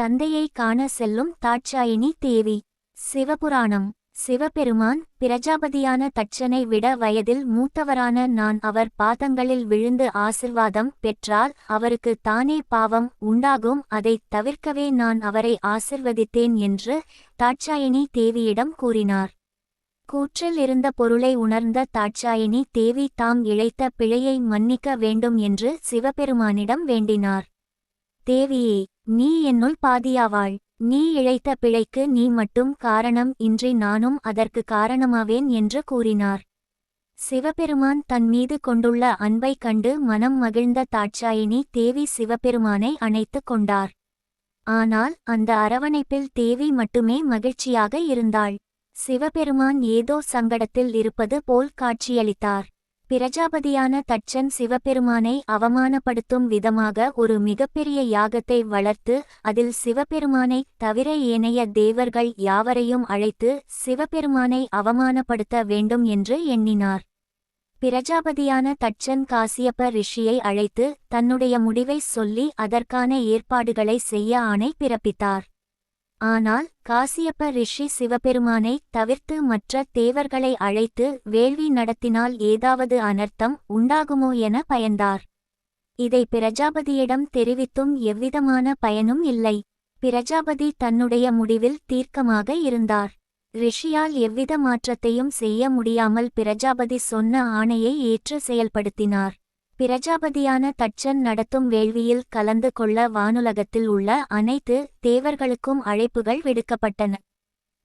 தந்தையை காண செல்லும் தாட்சாயினி தேவி. சிவபுராணம். சிவபெருமான் பிரஜாபதியான தட்சனை விட வயதில் மூத்தவரான நான் அவர் பாதங்களில் விழுந்து ஆசிர்வாதம் பெற்றால் அவருக்கு தானே பாவம் உண்டாகும். அதைத் தவிர்க்கவே நான் அவரை ஆசிர்வதித்தேன் என்று தாட்சாயினி தேவியிடம் கூறினார். கூற்றில் இருந்த பொருளை உணர்ந்த தாட்சாயினி தேவி தாம் இழைத்த பிழையை மன்னிக்க வேண்டும் என்று சிவபெருமானிடம் வேண்டினார். தேவியே நீ என்னுள் பாதியாவாள் நீ இழைத்த பிழைக்கு நீ மட்டும் காரணம் இன்றி நானும் அதற்கு காரணமாவேன் என்று கூறினார். சிவபெருமான் தன் மீது கொண்டுள்ள அன்பைக் கண்டு மனம் மகிழ்ந்த தாட்சாயினி தேவி சிவபெருமானை அணைத்துக் கொண்டார். ஆனால் அந்த அரவணைப்பில் தேவி மட்டுமே மகிழ்ச்சியாக இருந்தாள். சிவபெருமான் ஏதோ சங்கடத்தில் இருப்பது போல் காட்சியளித்தார். பிரஜாபதியான தட்சன் சிவபெருமானை அவமானப்படுத்தும் விதமாக ஒரு மிகப்பெரிய யாகத்தை வளர்த்து அதில் சிவபெருமானை தவிர ஏனைய தேவர்கள் யாவரையும் அழைத்து சிவபெருமானை அவமானப்படுத்த வேண்டும் என்று எண்ணினார். பிரஜாபதியான தட்சன் காசியப்ப ரிஷியை அழைத்து தன்னுடைய முடிவை சொல்லி அதற்கான ஏற்பாடுகளை செய்ய ஆணை பிறப்பித்தார். ஆனால் காசியப்ப ரிஷி சிவபெருமானை தவிர்த்து மற்ற தேவர்களை அழைத்து வேள்வி நடத்தினால் ஏதாவது அனர்த்தம் உண்டாகுமோ என பயந்தார். இதை பிரஜாபதியிடம் தெரிவித்தும் எவ்விதமான பயனும் இல்லை. பிரஜாபதி தன்னுடைய முடிவில் தீர்க்கமாக இருந்தார். ரிஷியால் எவ்வித மாற்றத்தையும் செய்ய முடியாமல் பிரஜாபதி சொன்ன ஆணையை ஏற்று செயல்படுத்தினார். பிரஜாபதியான தட்சன் நடத்தும் வேள்வியில் கலந்து கொள்ள வானுலகத்தில் உள்ள அனைத்து தேவர்களுக்கும் அழைப்புகள் விடுக்கப்பட்டன.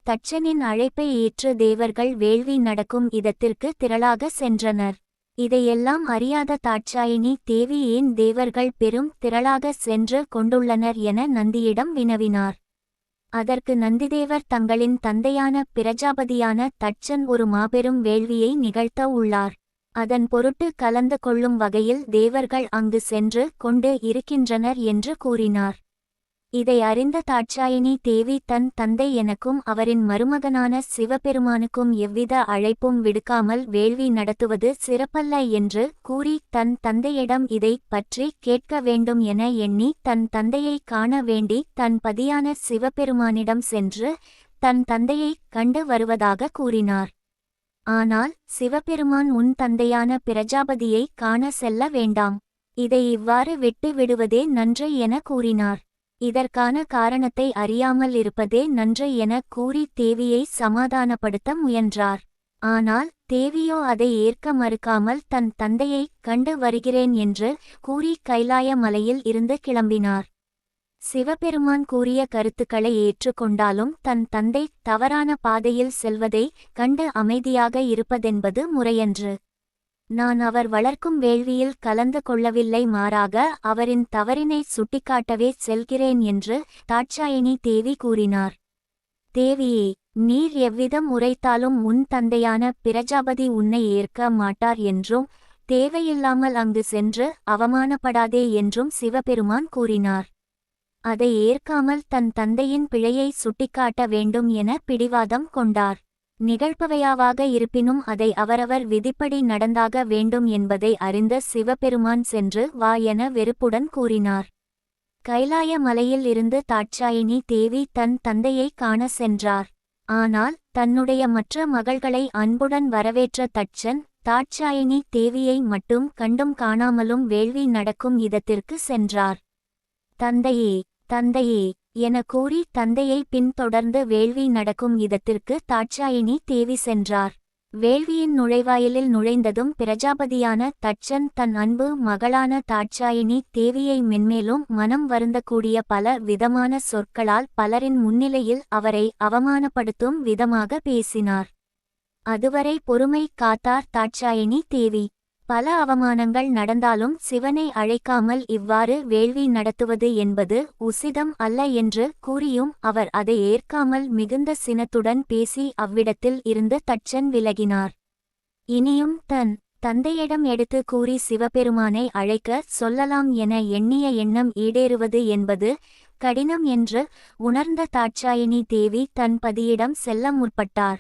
தட்சனின் அழைப்பை ஏற்று தேவர்கள் வேள்வி நடக்கும் இடத்திற்கு திரளாக சென்றனர். இதையெல்லாம் அறியாத தாட்சாயினி தேவி ஏன் தேவர்கள் பெரும் திரளாக சென்று கொண்டுள்ளனர் என நந்தியிடம் வினவினார். அதற்கு நந்திதேவர் தங்களின் தந்தையான பிரஜாபதியான தட்சன் ஒரு மாபெரும் வேள்வியை நிகழ்த்த உள்ளார். அதன் பொருட்டு கலந்து கொள்ளும் வகையில் தேவர்கள் அங்கு சென்று கொண்டு இருக்கின்றனர் என்று கூறினார். இதை அறிந்த தாட்சாயினி தேவி தன் தந்தை எனக்கும் அவரின் மருமகனான சிவபெருமானுக்கும் எவ்வித அழைப்பும் விடுக்காமல் வேள்வி நடத்துவது சிறப்பல்ல என்று கூறி தன் தந்தையிடம் இதை பற்றி கேட்க வேண்டும் என எண்ணி தன் தந்தையை காண வேண்டி தன் பதியான சிவபெருமானிடம் சென்று தன் தந்தையை கண்டு வருவதாக கூறினார். ஆனால் சிவபெருமான் உன் தந்தையான பிரஜாபதியை காண செல்ல வேண்டாம். இதை இவ்வாறு விட்டு விடுவதே நன்று என கூறினார். இதற்கான காரணத்தை அறியாமல் இருப்பதே நன்று என கூறி தேவியை சமாதானப்படுத்த முயன்றார். ஆனால் தேவியோ அதை ஏற்க மறுக்காமல் தன் தந்தையை கண்டு வருகிறேன் என்று கூறி கைலாய மலையில் இருந்து கிளம்பினார். சிவபெருமான் கூறிய கருத்துக்களை ஏற்றுக்கொண்டாலும் தன் தந்தை தவறான பாதையில் செல்வதை கண்டு அமைதியாக இருப்பதென்பது முறையன்று. நான் அவர் வளர்க்கும் வேள்வியில் கலந்து கொள்ளவில்லை மாறாக அவரின் தவறினை சுட்டிக்காட்டவே செல்கிறேன் என்று தாட்சாயினி தேவி கூறினார். தேவியே நீர் எவ்விதம் உரைத்தாலும் உன் தந்தையான பிரஜாபதி உன்னை ஏற்க மாட்டார் என்றும் தேவையில்லாமல் அங்கு சென்று அவமானப்படாதே என்றும் சிவபெருமான் கூறினார். அதை ஏற்காமல் தன் தந்தையின் பிழையை சுட்டிக்காட்ட வேண்டும் என பிடிவாதம் கொண்டார். நிகழ்பவையாவாக இருப்பினும் அதை அவரவர் விதிப்படி நடந்தாக வேண்டும் என்பதை அறிந்த சிவபெருமான் சென்று வா என வெறுப்புடன் கூறினார். கைலாய மலையில் இருந்து தாட்சாயினி தேவி தன் தந்தையை காண சென்றார். ஆனால் தன்னுடைய மற்ற மகள்களை அன்புடன் வரவேற்ற தட்சன் தாட்சாயினி தேவியை மட்டும் கண்டும் காணாமலும் வேள்வி நடக்கும் இடத்திற்கு சென்றார். தந்தையே தந்தையே என கூறி தந்தையை பின்தொடர்ந்து வேள்வி நடக்கும் இடத்திற்கு தாட்சாயினி தேவி சென்றார். வேள்வியின் நுழைவாயிலில் நுழைந்ததும் பிரஜாபதியான தட்சன் தன் அன்பு மகளான தாட்சாயினி தேவியை மென்மேலும் மனம் வருந்தக்கூடிய பல விதமான சொற்களால் பலரின் முன்னிலையில் அவரை அவமானப்படுத்தும் விதமாக பேசினார். அதுவரை பொறுமை காத்தார் தாட்சாயினி தேவி. பல அவமானங்கள் நடந்தாலும் சிவனை அழைக்காமல் இவ்வாறு வேள்வி நடத்துவது என்பது உசிதம் அல்ல என்று கூறியும் அவர் அதை ஏற்காமல் மிகுந்த சினத்துடன் பேசி அவ்விடத்தில் இருந்து தச்சன் விலகினார். இனியும் தன் தந்தையிடம் எடுத்து கூறி சிவபெருமானை அழைக்க சொல்லலாம் என எண்ணிய எண்ணம் ஈடேறுவது என்பது கடினம் என்று உணர்ந்த தாட்சாயினி தேவி தன் பதியிடம் செல்ல முற்பட்டார்.